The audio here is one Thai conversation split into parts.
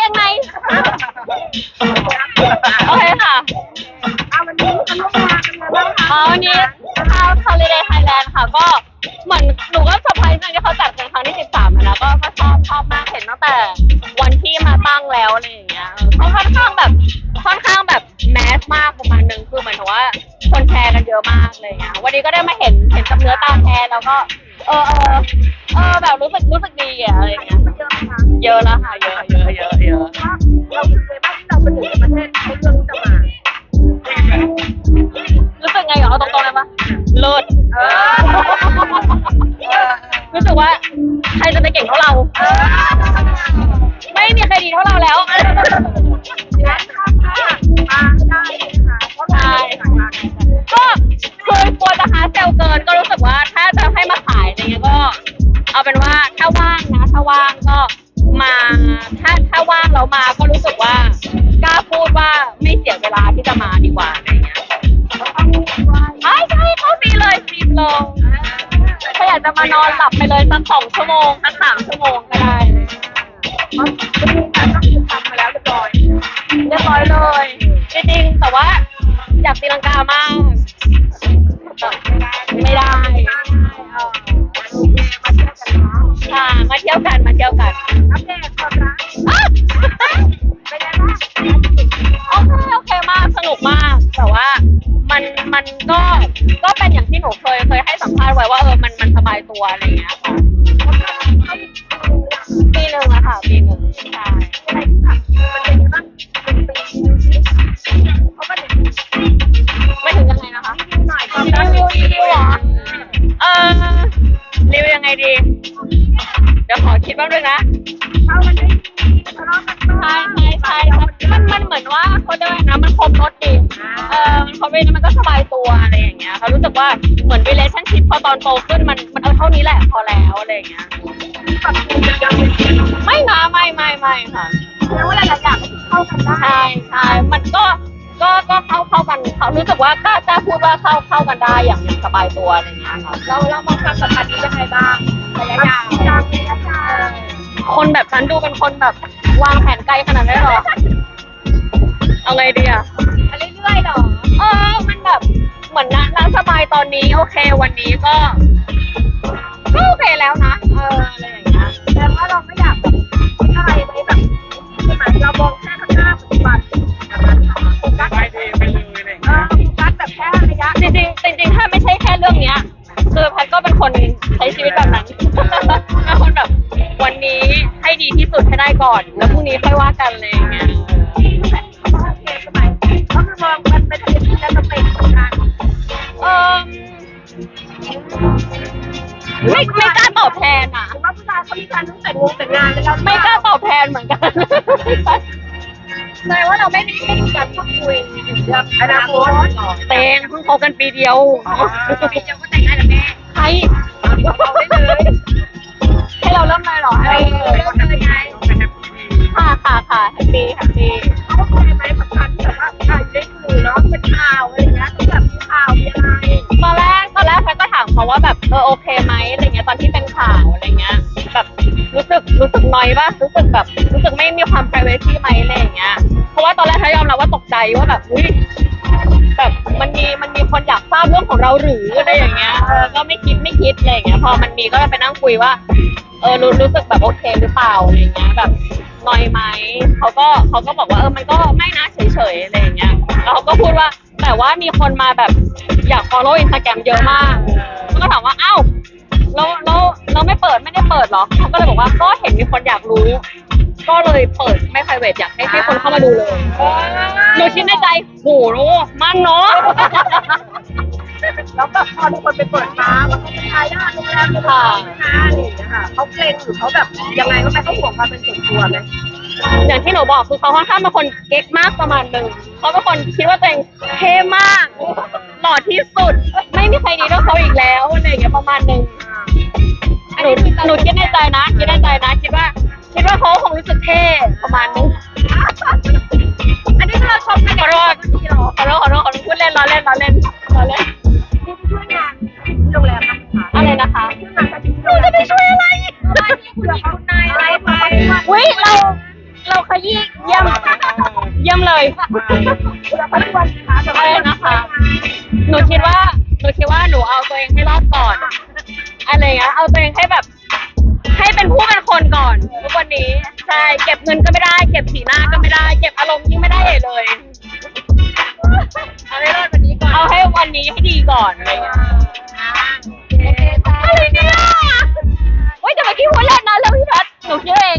กงในโอเคค่ะเอาวันนี้มาร่วมงานกันยังไงบ้างคะอ๋อวันนี้ชาว Holiday Thailand ค่ะ ก็เหมือนหนูก็เซอร์ไพรส์นะที่เขาจัดกันครั้งที่ 13อะนะก็ก็ชอบชอบมากเห็นตั้งแต่วันที่มาตั้งแล้วอะไรอย่างเงี้ยเออเขาค่อนข้างแบบค่อนข้างแบบแมสมากประมาณนึงคือเหมือนกับว่าคนแชร์กันเยอะมากเลยอะวันนี้ก็ได้มาเห็นเห็นกับเนื้อตาแทนแล้วก็ เออเออเออแบบรู้สึกรู้สึกดีอะอะไรอย่างเงี้ย เยอะไหมคะค่ะเยอะเยอะเยอะเยอะว่าเราคือเลยบ้างที่เราเป็นหนึ่งในประเทศเขาเรื่องจะมารู้สึกไงเหรอเอาตรงๆเลยปะเลิศเออรู้สึกว่าใครจะไปเก่งเท่าเรา เออไม่มีใครดีเท่าเราแล้วงั้นถ้าถ้ามาได้ค่ะเพราะเราหลายงาก็เคยกลัวจะหาเซลเกินก็รู้สึกว่าถ้าจะให้มาขายอะไรเงี้ยก็ เอาเป็นว่าถ้าว่างนะถ้าว่างก็ มาถ้าถ้าว่างแล้วมาก็รู้สึกว่ากล้าพูดว่าไม่เสียเวลาที่จะมาดีกว่าอะไรเงี้ยใช่ใช่เขาฟรีเลยฟรีเลยถ้าอยากจะมานอนหลับไปเลยสักสองชั่วโมงสักสามชั่วโมงก็ได้เพราะไม่มีการก็คือทำมาแล้วเรียบร้อยเรียบร้อยเลยจริงๆแต่ว่าอยากตีลังกามาก มาเที่ยวกันเนาะค่ะมาเที่ยวกันมาเที่ยวกันอัปเดตความรักอะเป็นไงบ้างโอเคโอเคมากสนุกมาก แต่ว่ามันมันก็ก็เป็นอย่างที่หนูเคยเคยให้สัมภาษณ์ไว้ว่าเออมันมันสบายตัวอะไรอย่างเงี้ยค่ะปีหนึ่งอะค่ะปีหนึ่งใช่อะไรที่แบบมันเป็นยังไงบ้างเป็นปีเขาก็เด็กไม่ถึงยังไงนะคะหน่อยความรีรักวิวรีวิวเหรอเออรีวิวยังไงดี เดี๋ยวขอคิดบ้างด้วยนะเข้ากันได้ทะเลาะกันบ้างใช่ใช่ใช่มันมันเหมือนว่าเขาเรียกว่าไงนะมันครบรถดีเออมันครบรถมันก็สบายตัวอะไรอย่างเงี้ยเขารู้สึกว่าเหมือน relationship พอตอนโตขึ้นมันมันเออเท่านี้แหละพอแล้วอะไรอย่างเงี้ย ปรับปรุงกันยังไงไม่นะไม่ไม่ไม่ค่ะ แล้วว่าหลายๆอย่างเข้ากันได้ ใช่ใช่มันก็ ก็ก็เข้าเข้ากันเขารู้สึกว่ากล้ากล้าพูดว่าเข้าเข้ากันได้อย่างอย่างสบายตัวอะไรอย่างเงี้ยค่ะ เราเรามองความสัมพันธ์นี้ยังไงบ้างระยะยาวระยะยาว คนแบบฉันดูเป็นคนแบบวางแผนไกลขนาดนั้นเลยเหรอ เอาไงดีอะมาเรื่อยๆหรอ เออ มันแบบเหมือนนะนะสบายตอนนี้ โอเค วันนี้ก็ ก็โอเคแล้วนะ เอออะไรอย่างเงี้ยแต่ว่าเราไม่อยากแบบอะไรไว้แบบใช่ไหมเรามองแค่ข้างหน้าปัจจุบันโฟกัสไปดีไปเลยอะไรอย่างเอเงี้ยอโฟกัสแบบแค่ระยะจริงจริงๆจริงๆถ้าไม่ใช่แค่เรื่องเนี้ย คือแพทก็เป็นคนใช้ชีวิตแบบนั้นเป็นคนแบบ วันนี้ให้ดีที่สุดให้ได้ก่อน แล้วพรุ่งนี้ค่อยว่ากันอะไรอย่างเงี้ยโอเคใช่ไหมก็คือมองมันเป็นทะเลที่จะเป็นเหมือนกันเออไม่ไม่กล้าตอบแทนอะผมว่าผู้ชายเขามีการต้องแต่งงงแต่งงานแล้วไม่กล้าตอบแทนเหมือนกันแสดงว่าเราไม่ได้ไม่ได้มีการพูดคุยถึงเรื่องอนาคตเตงเพิ่งคบกันปีเดียวปีเดียวก็แต่งงานแล้วแม่ใคร เอาได้เลย อเริ่มเลยไงค่ะค่ะค่ะแฮปปี้แฮปปี้เขาเคไหมสำคัญที่แบบว่าอ่านได้คือเนาะเป็นข่าวอะไรเงี้ยต้องแบบมีข่าวมีอะไรตอนแรกตอนแรกแพทก็ถามเขาว่าแบบเออโอเคไหมอะไรเงี้ยตอนที่เป็นข่าวอะไรเงี้ยแบบรู้สึกรู้สึกน้อยป่ะรู้สึกแบบรู้สึกไม่มีความ privacy ไหมอะไรอย่างเงี้ยเพราะว่าตอนแรกแพทยอมรับว่าตกใจว่าแบบอุ้ยแบบมันมีมันมีคนอยากทราบเรื่องของเราหรืออะไรอย่างเงี้ยเออก็ไม่คิดไม่คิดอะไรอย่างเงี้ยพอมันมีก็ไปนั่งคุยว่า เออรู้รู้สึกแบบโอเคหรือเปล่าอะไรเงี้ยแบบน้อยไหมเขาก็เขาก็บอกว่าเออมันก็ไม่นะเฉยๆอะไรอย่างเงี้ยแล้วเขาก็พูดว่าแต่ว่ามีคนมาแบบอยาก follow Instagram เยอะมากก็ถามว่าเอ้าเราเราเราไม่เปิดไม่ได้เปิดเหรอเขาก็เลยบอกว่าก็เห็นมีคนอยากรู้ ก็เลยเปิดไม่ private อยากให้ให้คนเข้ามาดูเลยหนูคิดในใจโหมันเนาะแล้วแบบพอมีคนไปเปิดฟ้าว่าเขาเป็นทายาทโรงแรมโรงแรมนะ อะไรอย่างเงี้ยค่ะเขาเกรงหรือเขาแบบยังไงก็ไม่เขาห่วงความเป็นส่วนตัวไหมอย่างที่หนูบอกคือเขาค่อนข้างเป็นคนเก๊กมากประมาณหนึ่งเขาเป็นคนคิดว่าตัวเองเท่มากหล่อที่สุด ไม่มีใครดีเท่าเขาอีกแล้วอะไรอย่างเงี้ยประมาณหนึ่งหนูหนูคิดในใจนะคิดในใจนะคิดว่า อะไรนะคะ หนูคิดว่า หนูคิดว่าหนูเอาตัวเองให้รอดก่อนอะไรเงี้ย เอาตัวเองให้แบบ ให้เป็นผู้เป็นคนก่อนทุกวันนี้ ใช่ เก็บเงินก็ไม่ได้ เก็บสีหน้าก็ไม่ได้ เก็บอารมณ์ยิ่งไม่ได้เลย เอาให้รอดวันนี้ก่อนเอาให้วันนี้ให้ดีก่อนอะไรเงี้ยอ่าโอเคจ้าอะไรเนี่ยเฮ้ยแต่เมื่อกี้พูดเล่นนะเรื่องพี่พัดหนูคิดเอง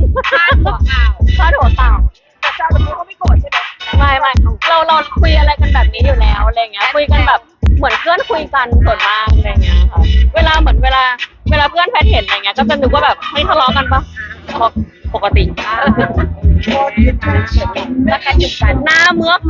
ยคุยกันแบบเหมือนเพื่อนคุยกันส่วนมากอะไรเงี้ยค่ะเวลาเหมือนเวลา เวลาเพื่อนแพทเห็นอะไรเงี้ยก็จะนึกว่าแบบเฮ้ยทะเลาะกันปะบอกปกติโกรธยืนยันแล้วกันหยุดกันหน้าเมือก